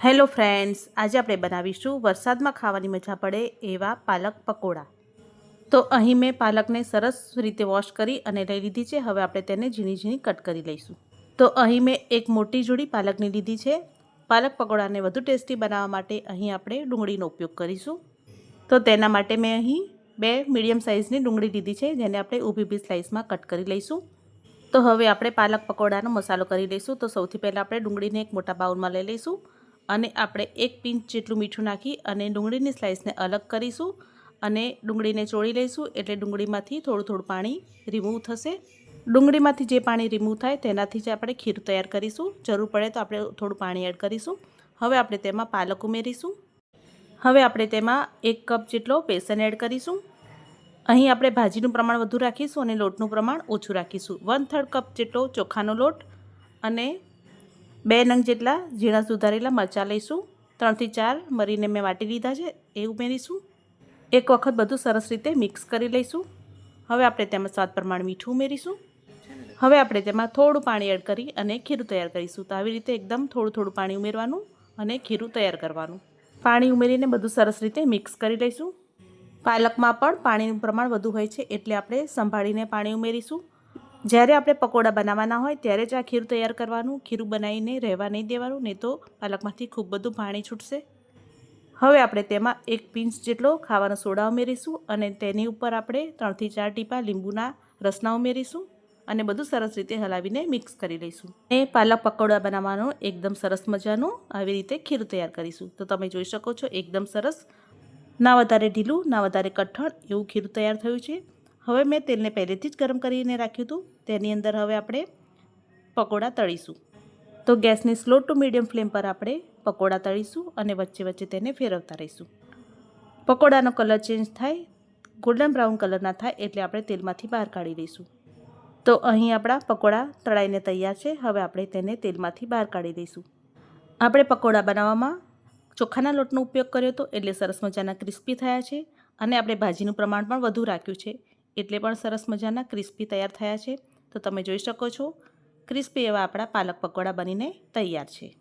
Hello friends, આજે આપણે બનાવીશું વરસાદમાં ખાવાની મજા પડે એવા પાલક પકોડા. તો અહીં મેં પાલકને સરસ રીતે વોશ કરી અને લઈ લીધી છે, હવે આપણે તેને ઝીણી ઝીણી કટ કરી લઈશું. તો અહીં મેં એક મોટી જોડી પાલકની લીધી છે. પાલક પકોડાને વધુ ટેસ્ટી બનાવવા માટે અહીં આપણે ડુંગળીનો ઉપયોગ કરીશું. તો તેના માટે મેં અહીં બે મીડિયમ સાઇઝની ડુંગળી લીધી છે, જેને આપણે ઊભી ઊભી સ્લાઇસમાં કટ કરી લઈશું. તો હવે આપણે પાલક પકોડાનો મસાલો કરી લઈશું. તો સૌથી પહેલાં આપણે ડુંગળીને એક મોટા બાઉલમાં લઈ લઈશું. અને આપણે એક પિંચ જેટલું મીઠું નાખી અને ડુંગળીની સ્લાઇસને અલગ કરીશું અને ડુંગળીને ચોળી લઈશું એટલે ડુંગળીમાંથી થોડું થોડું પાણી રિમૂવ થશે. ડુંગળીમાંથી જે પાણી રિમૂવ થાય તેનાથી જ આપણે ખીર તૈયાર કરીશું. જરૂર પડે તો આપણે થોડું પાણી એડ કરીશું. હવે આપણે તેમાં પાલક ઉમેરીશું. હવે આપણે તેમાં એક કપ જેટલો બેસન એડ કરીશું. અહીં આપણે ભાજીનું પ્રમાણ વધુ રાખીશું અને લોટનું પ્રમાણ ઓછું રાખીશું. વન થર્ડ કપ જેટલો ચોખાનો લોટ અને બે નંગ જેટલા ઝીણા સુધારેલા મરચાં લઈશું. ત્રણથી ચાર મરીને મેં વાટી લીધા છે, એ ઉમેરીશું. એક વખત બધું સરસ રીતે મિક્સ કરી લઈશું. હવે આપણે તેમાં સ્વાદ પ્રમાણે મીઠું ઉમેરીશું. હવે આપણે તેમાં થોડું પાણી એડ કરી અને ખીરું તૈયાર કરીશું. તો આવી રીતે એકદમ થોડું થોડું પાણી ઉમેરવાનું અને ખીરું તૈયાર કરવાનું. પાણી ઉમેરીને બધું સરસ રીતે મિક્સ કરી લઈશું. પાલકમાં પણ પાણીનું પ્રમાણ વધુ હોય છે એટલે આપણે સંભાળીને પાણી ઉમેરીશું. જ્યારે આપણે પકોડા બનાવવાના હોય ત્યારે જ આ ખીરું તૈયાર કરવાનું, ખીરું બનાવીને રહેવા નહીં દેવાનું, નહીં તો પાલકમાંથી ખૂબ બધું પાણી છૂટશે. હવે આપણે તેમાં એક પિંચ જેટલો ખાવાનો સોડા ઉમેરીશું અને તેની ઉપર આપણે ત્રણથી ચાર ટીપા લીંબુના રસના ઉમેરીશું અને બધું સરસ રીતે હલાવીને મિક્સ કરી લઈશું. એ પાલક પકોડા બનાવવાનો એકદમ સરસ મજાનું આવી રીતે ખીરું તૈયાર કરીશું. તો તમે જોઈ શકો છો, એકદમ સરસ. ના વધારે ઢીલું, ના વધારે કઠણ એવું ખીરું તૈયાર થયું છે. હવે મેં તેલને પહેલેથી જ ગરમ કરીને રાખ્યું હતું. તેની અંદર હવે આપણે પકોડા તળીશું. તો ગેસની સ્લો ટુ મીડિયમ ફ્લેમ પર આપણે પકોડા તળીશું અને વચ્ચે વચ્ચે તેને ફેરવતા રહીશું. પકોડાનો કલર ચેન્જ થાય, ગોલ્ડન બ્રાઉન કલરના થાય એટલે આપણે તેલમાંથી બહાર કાઢી દઈશું. તો અહીં આપણા પકોડા તળાઈને તૈયાર છે. હવે આપણે તેને તેલમાંથી બહાર કાઢી દઈશું. આપણે પકોડા બનાવવામાં ચોખાના લોટનો ઉપયોગ કર્યો હતો એટલે સરસ મજાના ક્રિસ્પી થયા છે અને આપણે ભાજીનું પ્રમાણ પણ વધુ રાખ્યું છે. એટલે પણ સરસ મજાના ક્રિસ્પી તૈયાર થયા છે. તો તમે જોઈ શકો છો, ક્રિસ્પી એવા આપણા પાલક પકોડા બનીને તૈયાર છે.